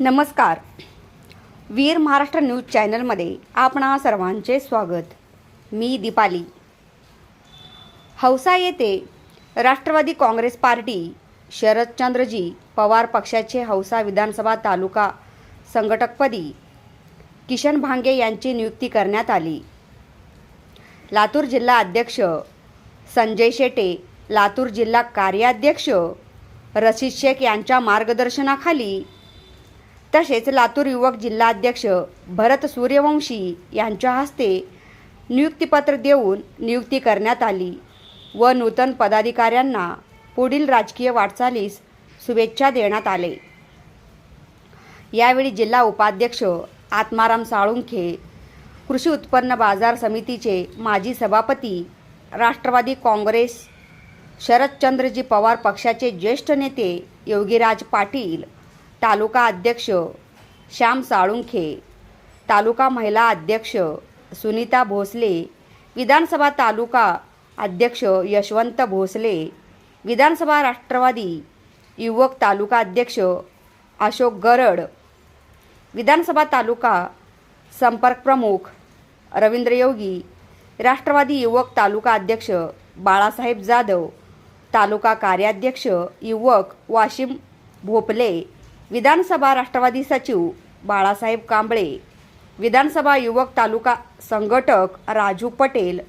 नमस्कार. वीर महाराष्ट्र न्यूज चॅनलमध्ये आपणा सर्वांचे स्वागत. मी दीपाली. हौसा येथे राष्ट्रवादी काँग्रेस पार्टी शरदचंद्रजी पवार पक्षाचे हौसा विधानसभा तालुका संघटकपदी किशन भांगे यांची नियुक्ती करण्यात आली. लातूर जिल्हा अध्यक्ष संजय शेटे लातूर जिल्हा कार्याध्यक्ष रशीद शेख यांच्या मार्गदर्शनाखाली तसेच लातूर युवक जिल्हाध्यक्ष भरत सूर्यवंशी यांच्या हस्ते नियुक्तीपत्र देऊन नियुक्ती करण्यात आली व नूतन पदाधिकाऱ्यांना पुढील राजकीय वाटचालीस शुभेच्छा देण्यात आले. यावेळी जिल्हा उपाध्यक्ष आत्माराम साळुंखे कृषी उत्पन्न बाजार समितीचे माजी सभापती राष्ट्रवादी काँग्रेस शरदचंद्रजी पवार पक्षाचे ज्येष्ठ नेते योगीराज पाटील तालुका अध्यक्ष श्याम साळुंखे तालुका महिला अध्यक्ष सुनीता भोसले विधानसभा तालुका अध्यक्ष यशवंत भोसले विधानसभा राष्ट्रवादी युवक तालुका अध्यक्ष अशोक गरड विधानसभा तालुका संपर्क प्रमुख रवींद्र योगी राष्ट्रवादी युवक तालुका अध्यक्ष बाळासाहेब जाधव तालुका कार्याध्यक्ष युवक वाशिम भोपले विधानसभा राष्ट्रवादी सचिव बाळासाहेब कांबळे विधानसभा युवक तालुका संघटक राजू पटेल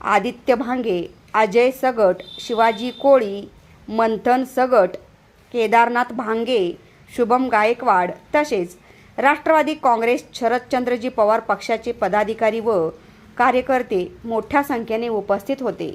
आदित्य भांगे अजय सगट शिवाजी कोळी मंथन सगट केदारनाथ भांगे शुभम गायकवाड तसेच राष्ट्रवादी काँग्रेस शरदचंद्रजी पवार पक्षाचे पदाधिकारी व कार्यकर्ते मोठ्या संख्येने उपस्थित होते.